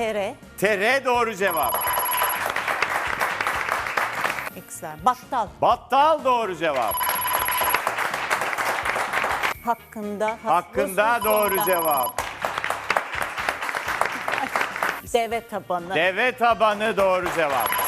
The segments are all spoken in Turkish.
Tere. Tere doğru cevap. X'ler. Battal. Battal doğru cevap. Hakkında. Hakkında doğru sonda. cevap. Deve tabanı. Deve tabanı doğru cevap.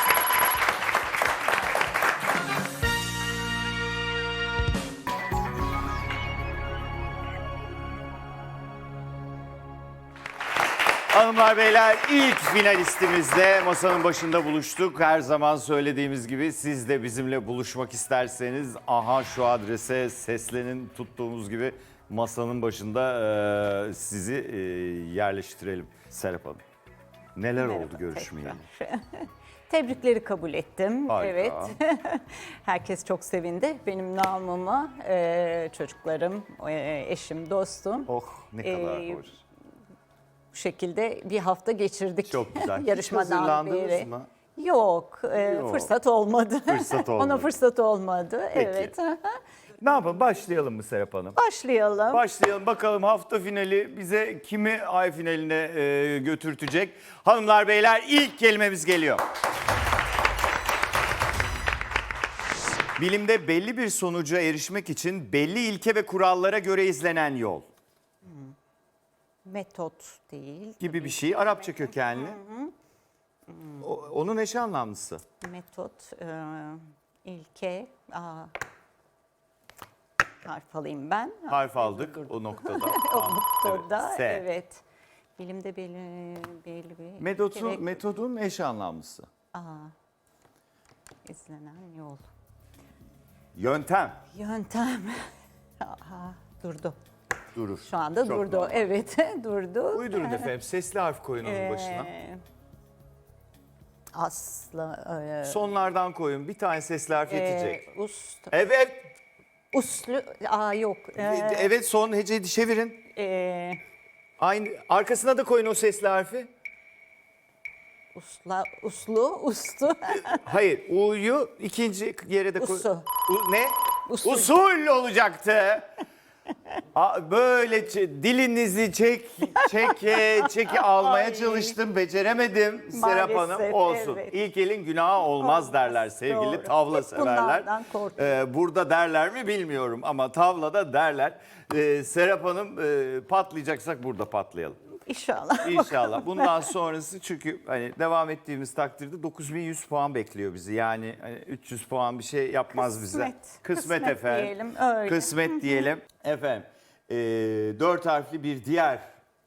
Hanımlar beyler ilk finalistimizle masanın başında buluştuk. Her zaman söylediğimiz gibi siz de bizimle buluşmak isterseniz aha şu adrese seslenin tuttuğumuz gibi masanın başında e, sizi e, yerleştirelim Serap Hanım. Neler Merhaba, oldu görüşmeyeli? tekrar. Tebrikleri kabul ettim. Harika. Evet. Herkes çok sevindi. Benim namıma e, çocuklarım, e, eşim, dostum. Oh ne kadar Ee, hoş. Bu şekilde bir hafta geçirdik. Çok güzel. Yarışmadan beri. mı? Yok, e, Yok. fırsat olmadı. Fırsat olmadı. Ona fırsat olmadı. Peki. Evet. Ne yapalım başlayalım mı Serap Hanım? Başlayalım. Başlayalım bakalım hafta finali bize kimi ay finaline e, götürtecek. Hanımlar beyler ilk kelimemiz geliyor. Bilimde belli bir sonuca erişmek için belli ilke ve kurallara göre izlenen yol Metot değil. gibi bir şey. Arapça kökenli. O- onun eş anlamlısı. Metot, e, ilke, aa, harf alayım ben. Harf aldık o noktada. O noktada, evet. Bilimde belli, belli bir... Metodu, gerek- metodun eş anlamlısı. Aa, izlenen yol. Yöntem Yöntem. Aha, durdu. Durur. Şu anda Çok durdu. normal. Evet, durdu. Uydurun efendim. Sesli harf koyun onun Ee, başına. Asla. E, Sonlardan koyun. Bir tane sesli harf yetecek. e, ust, Evet. uslu, aa yok. E, Evet son heceyi çevirin. e, Aynı arkasına da koyun o sesli harfi. usla, uslu, ustu. Hayır, u'yu ikinci yere de koy. Usu. U- ne? Usul. Usul olacaktı. Böyle ç- dilinizi çek çeke çeke almaya Ay. çalıştım, beceremedim Serap Hanım. Olsun. evet. İlk elin günahı olmaz, Olmaz, derler sevgili doğru. tavla Hep severler. bunlardan korkuyorum. Ee, burada derler mi bilmiyorum ama tavlada derler. Ee, Serap Hanım e, patlayacaksak burada patlayalım. İnşallah. İnşallah. Bundan sonrası çünkü hani devam ettiğimiz takdirde 9100 puan bekliyor bizi. Yani hani 300 puan bir şey yapmaz bize. Kısmet. Kısmet, efendim. diyelim, öyle. Kısmet diyelim. Efendim. e, dört harfli bir diğer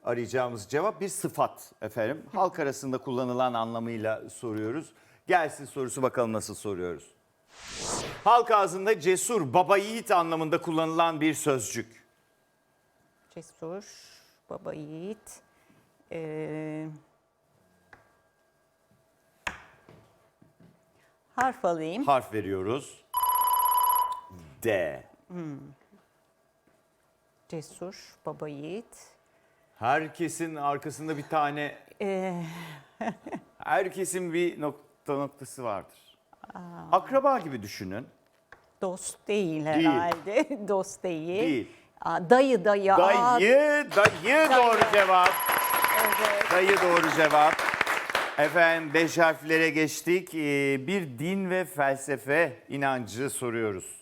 arayacağımız cevap bir sıfat efendim. Halk arasında kullanılan anlamıyla soruyoruz. Gelsin sorusu bakalım nasıl soruyoruz. Halk ağzında cesur, baba yiğit anlamında kullanılan bir sözcük. Cesur, baba yiğit. Ee, harf alayım. Harf veriyoruz. D. Cesur, baba yiğit. Herkesin arkasında bir tane, Ee, herkesin bir nokta noktası vardır. Akraba gibi düşünün. dost değil herhalde. dost değil. Değil. Aa, dayı dayı. aa, Dayı, dayı doğru cevap. Evet. Dayı doğru cevap. Efendim beş harflere geçtik. Ee, Bir din ve felsefe inancı soruyoruz.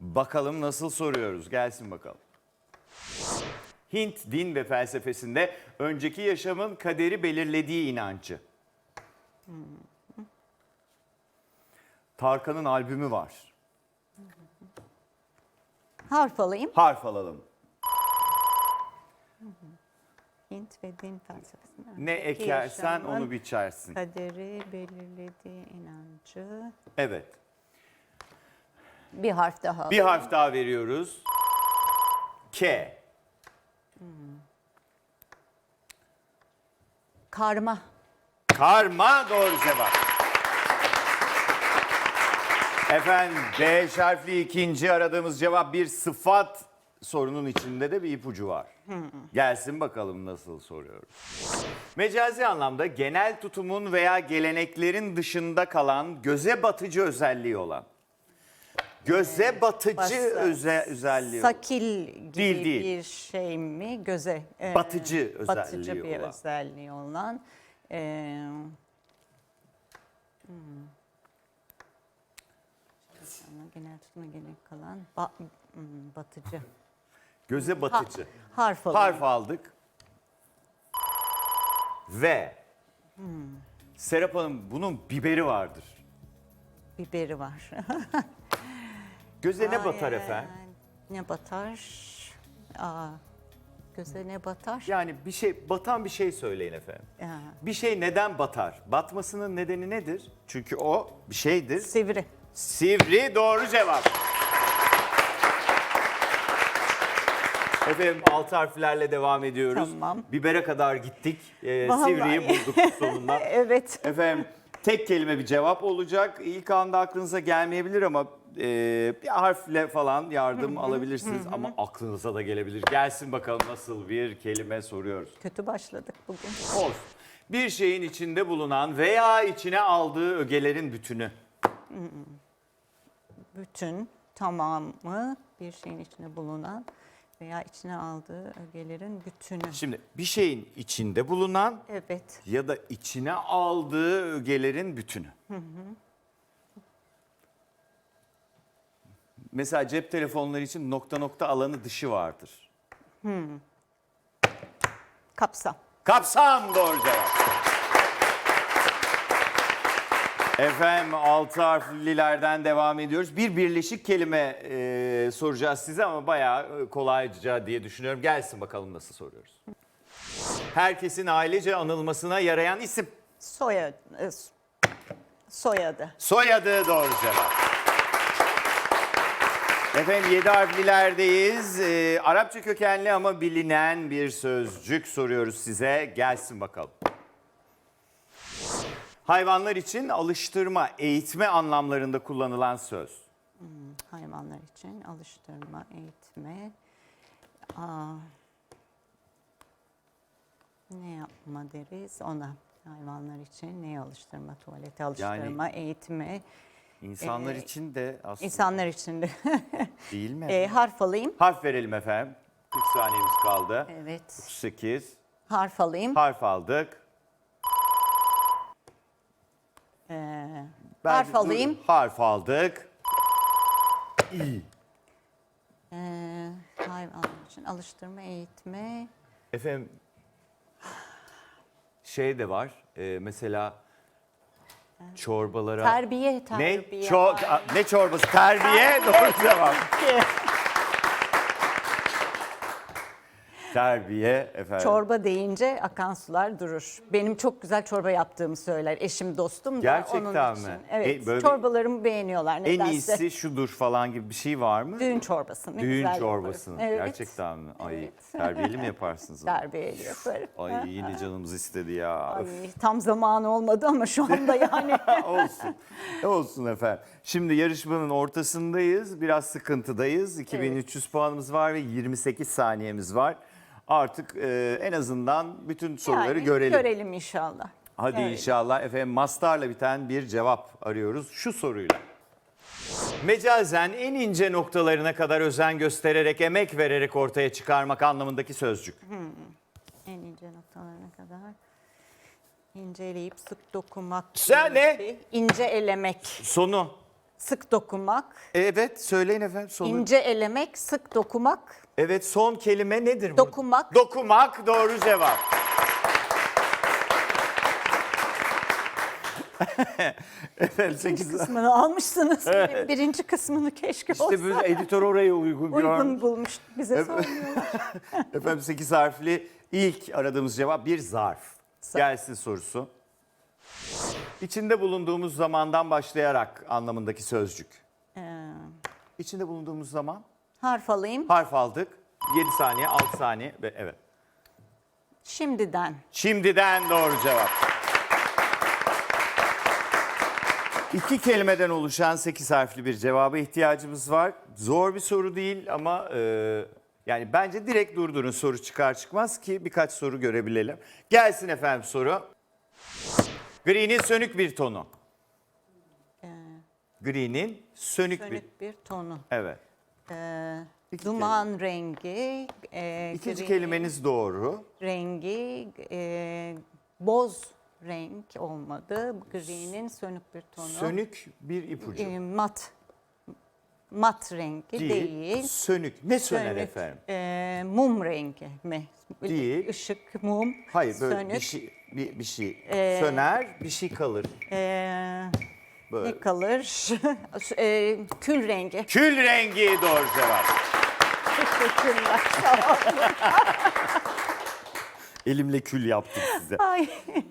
Bakalım nasıl soruyoruz? Gelsin bakalım. Hint din ve felsefesinde önceki yaşamın kaderi belirlediği inancı. Tarkan'ın albümü var. Harf alayım. Harf alalım. Hint ve din felsefesinde. Ne ekersen onu biçersin. Kaderi belirlediği inancı. Evet. Bir harf daha. Bir harf daha veriyoruz. K. Karma. Karma doğru cevap. Efendim B harfli ikinci aradığımız cevap bir sıfat sorunun içinde de bir ipucu var. Gelsin bakalım nasıl soruyoruz. Mecazi anlamda genel tutumun veya geleneklerin dışında kalan göze batıcı özelliği olan. Göze batıcı Basa- öze, özelliği olan. Sakil gibi Değil, değil. bir şey mi? Göze. e, Batıcı Batıcı özelliği bir olan. özelliği olan. Ee, hmm. Ama genel tutma gerek kalan ba- hmm, batıcı. Göze Ha- batıcı. harf alayım. Harf aldık. Ve Serap Hanım bunun biberi vardır. Biberi var. Göze ne Ay, batar efendim? Ne batar? Aa, göze ne batar? Yani bir şey batan bir şey söyleyin efendim. Ya, Bir şey neden batar? Batmasının nedeni nedir? Çünkü o bir şeydir. sivri. Sivri doğru cevap. Efendim alt harflerle devam ediyoruz. Tamam. Bibere kadar gittik. Ee, Vallahi. Sivri'yi bulduk sonunda. Evet. Efendim tek kelime bir cevap olacak. İlk anda aklınıza gelmeyebilir ama e, bir harfle falan yardım alabilirsiniz. Ama aklınıza da gelebilir. Gelsin bakalım nasıl bir kelime soruyoruz. Kötü başladık bugün. Olsun. Bir şeyin içinde bulunan veya içine aldığı ögelerin bütünü. Bütün tamamı bir şeyin içinde bulunan veya içine aldığı ögelerin bütünü. Şimdi bir şeyin içinde bulunan Evet. ya da içine aldığı ögelerin bütünü. Mesela cep telefonları için nokta nokta alanı dışı vardır. Kapsam. Kapsam doğru cevap. Efendim altı harflilerden devam ediyoruz. Bir birleşik kelime e, soracağız size ama bayağı e, kolayca diye düşünüyorum. Gelsin bakalım nasıl soruyoruz. Herkesin ailece anılmasına yarayan isim. Soyadı. e, Soyadı. Soyadı doğru cevap. Efendim yedi harflilerdeyiz. Ee, Arapça kökenli ama bilinen bir sözcük soruyoruz size. Gelsin bakalım. Hayvanlar için alıştırma, eğitme anlamlarında kullanılan söz. Hayvanlar için alıştırma, eğitme. Aa, ne yapma deriz ona? Hayvanlar için neye alıştırma? Tuvalete alıştırma, eğitme. İnsanlar Ee, için de aslında İnsanlar için de. değil mi? E, harf alayım. Harf verelim efendim. 40 saniyemiz kaldı. Evet. 38. Harf alayım. Harf aldık. Ben- harf alayım. Harf aldık. Ee, hayvanlar için alıştırma, eğitme. Efendim şey de var. e, mesela çorbalara Terbiye, ne terbiye. ço- a- ne çorbası? Terbiye doğru cevap. Terbiye efendim. Çorba deyince akan sular durur. Benim çok güzel çorba yaptığımı söyler. Eşim dostum da Gerçekten onun mi? için. E, Evet. böyle- çorbalarımı beğeniyorlar en nedense. iyisi şudur falan gibi bir şey var mı? Düğün çorbası. Ne Düğün güzel çorbasını. yaparım. Evet. Gerçekten mi? Ay terbiyeli mi yaparsınız? onu? Terbiyeli yaparım. Ay yine canımız istedi ya. Öf. Ay, tam zamanı olmadı ama şu anda yani. Olsun. Olsun efendim. Şimdi yarışmanın ortasındayız. Biraz sıkıntıdayız. 2300 puanımız var ve 28 saniyemiz var. Artık e, en azından bütün soruları Yani görelim. Görelim inşallah. Hadi Evet. inşallah efendim mastarla biten bir cevap arıyoruz şu soruyla. Mecazen en ince noktalarına kadar özen göstererek, emek vererek ortaya çıkarmak anlamındaki sözcük. En ince noktalarına kadar inceleyip sık dokumak. Sen ne? şey. İnce elemek. Sonu. Sık dokumak. Evet söyleyin efendim sonu. İnce elemek, sık dokumak. Evet son kelime nedir bu? Dokumak. Dokumak doğru cevap. Efendim 8 kısmını almışsınız. Birinci kısmını keşke olsa. İşte böyle editör oraya uygun, Uygun görmüş. bulmuş. Bize sormuyorlar. Efendim 8 harfli ilk aradığımız cevap bir zarf. Gelsin sorusu. İçinde bulunduğumuz zamandan başlayarak anlamındaki sözcük. Ee, İçinde bulunduğumuz zaman harf alayım. harf aldık. 7 saniye, 6 saniye ve evet. Şimdiden. Şimdiden doğru cevap. İki kelimeden oluşan 8 harfli bir cevaba ihtiyacımız var. Zor bir soru değil ama e, yani bence direkt durdurun soru çıkar çıkmaz ki birkaç soru görebilelim. Gelsin efendim soru. Green'in sönük bir tonu. Green'in sönük, bir... Sönük bir tonu. Evet. Ee, İki duman rengi. E, İkinci gri kelimeniz doğru. Rengi. e, boz renk olmadı. Gri'nin sönük bir tonu. Sönük bir ipucu. E, mat. Mat rengi değil. Sönük. Ne söner Sönük, efendim? e, mum rengi mi? Değil. Işık, mum. Hayır böyle sönük. bir şey bir, bir şey Ee, söner, bir şey kalır. E, Böyle. ne kalır? e, kül rengi. Kül rengi doğru cevap. Teşekkürler. Sağ. Elimle kül yaptım size. Ay.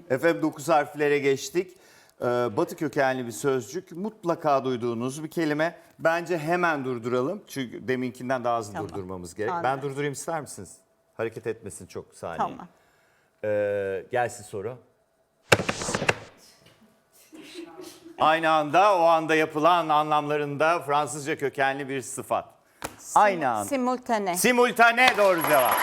Efendim 9 harflere geçtik. Ee, batı kökenli bir sözcük. Mutlaka duyduğunuz bir kelime. Bence hemen durduralım. Çünkü deminkinden daha hızlı Tamam. durdurmamız gerek. Ben Anladım. durdurayım ister misiniz? Hareket etmesin çok saniye. Tamam. Ee, gelsin soru. Aynı anda o anda yapılan anlamlarında Fransızca kökenli bir sıfat. Aynı anda. Simultane. Simultane doğru cevap.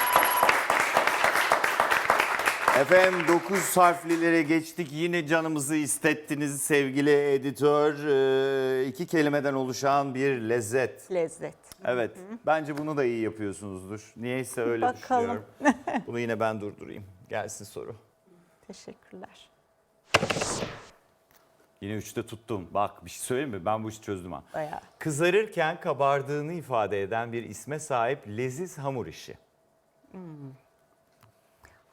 Efendim 9 harflilere geçtik. Yine canımızı istettiniz sevgili editör. Ee, iki kelimeden oluşan bir lezzet. Lezzet. Evet. Bence bunu da iyi yapıyorsunuzdur. Niyeyse öyle Bakalım. düşünüyorum. Bunu yine ben durdurayım. Gelsin soru. Teşekkürler. Yine üçte tuttum. Bak bir şey söyleyeyim mi? Ben bu işi çözdüm ha. Bayağı. Kızarırken kabardığını ifade eden bir isme sahip leziz hamur işi.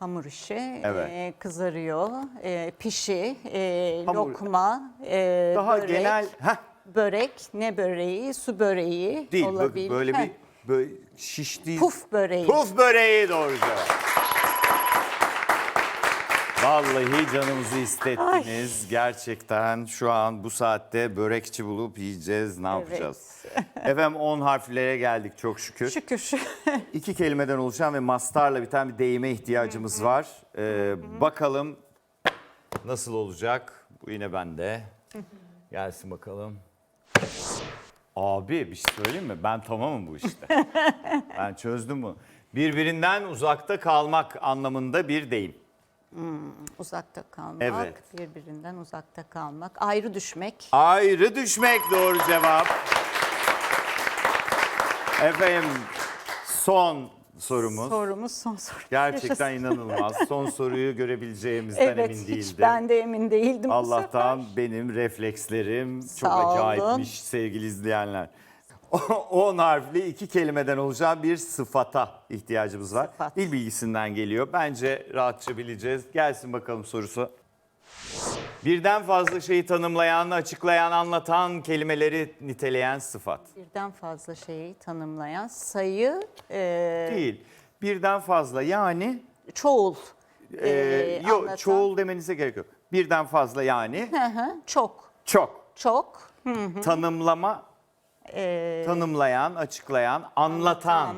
Hamur işi, Evet. e, kızarıyor, e, pişi, e, Hamur- lokma, e, Daha börek, genel... Heh, börek, ne böreği, su böreği değil. bö- olabilir. Böyle Heh, bir böyle şiştiği... Puf böreği. Puf böreği doğru cevap. Vallahi canımızı istettiniz. Gerçekten şu an bu saatte börekçi bulup yiyeceğiz. Ne Evet. yapacağız? Efendim 10 harflere geldik çok şükür. Şükür. İki kelimeden oluşan ve mastarla biten bir deyime ihtiyacımız var. Ee, bakalım nasıl olacak? Bu yine bende. Gelsin bakalım. Abi bir şey söyleyeyim mi? Ben tamamım bu işte. ben çözdüm bunu. Birbirinden uzakta kalmak anlamında bir deyim. Uzakta kalmak, Evet. birbirinden uzakta kalmak, ayrı düşmek. Ayrı düşmek doğru cevap. Efendim son sorumuz. Sorumuz son soru. Gerçekten Yaşasın. inanılmaz. Son soruyu görebileceğimizden Evet, emin hiç değildim. ben de emin değildim bu Allah'tan sefer. benim reflekslerim çok Sağ olun. acayipmiş sevgili izleyenler. 10 harfli iki kelimeden oluşan bir sıfata ihtiyacımız var. Sıfat. Dil bilgisinden geliyor. Bence rahatça bileceğiz. Gelsin bakalım sorusu. Birden fazla şeyi tanımlayan, açıklayan, anlatan kelimeleri niteleyen sıfat. Birden fazla şeyi tanımlayan sayı, e, Değil. Birden fazla yani çoğul. e, e, yok anlatan. çoğul demenize gerek yok. Birden fazla yani Hı hı, çok, çok. çok. Tanımlama E, tanımlayan, açıklayan, anlatan.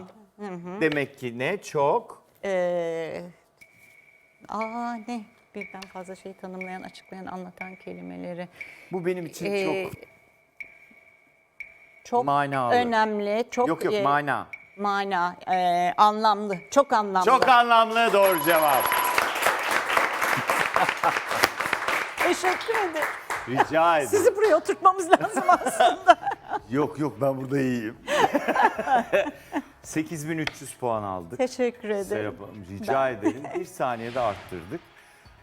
Demek ki ne? Çok. e, aa ne? Birden fazla şeyi tanımlayan, açıklayan, anlatan kelimeleri. Bu benim için E, çok çok manalı. önemli, çok Yok yok e, mana. mana, e, anlamlı, çok anlamlı. Çok anlamlı doğru cevap. Teşekkür ederim. Rica ederim. Sizi buraya oturtmamız lazım aslında. Yok yok ben burada iyiyim. 8300 puan aldık. Teşekkür ederim. Serap Hanım rica ederim. Bir saniyede arttırdık.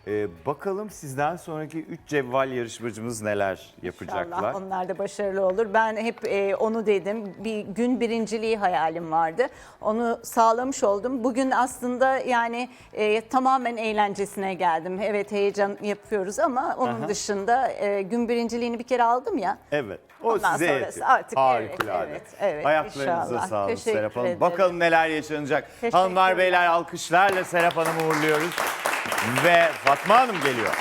Ee, bakalım sizden sonraki 3 cevval yarışmacımız neler yapacaklar. İnşallah onlar da başarılı olur. Ben hep e, onu dedim. Bir gün birinciliği hayalim vardı. Onu sağlamış oldum. Bugün aslında yani e, tamamen eğlencesine geldim. Evet heyecan yapıyoruz ama onun Aha. dışında e, gün birinciliğini bir kere aldım ya. Evet. O Ondan size sonrası yetiyor. artık evet, Harikulade. evet, evet, Ayaklarınıza inşallah. sağlık Teşekkür Serap Hanım. ederim. Bakalım neler yaşanacak. Teşekkürler. Hanımlar beyler alkışlarla Serap Hanım'ı uğurluyoruz. Ve Fatma Hanım geliyor.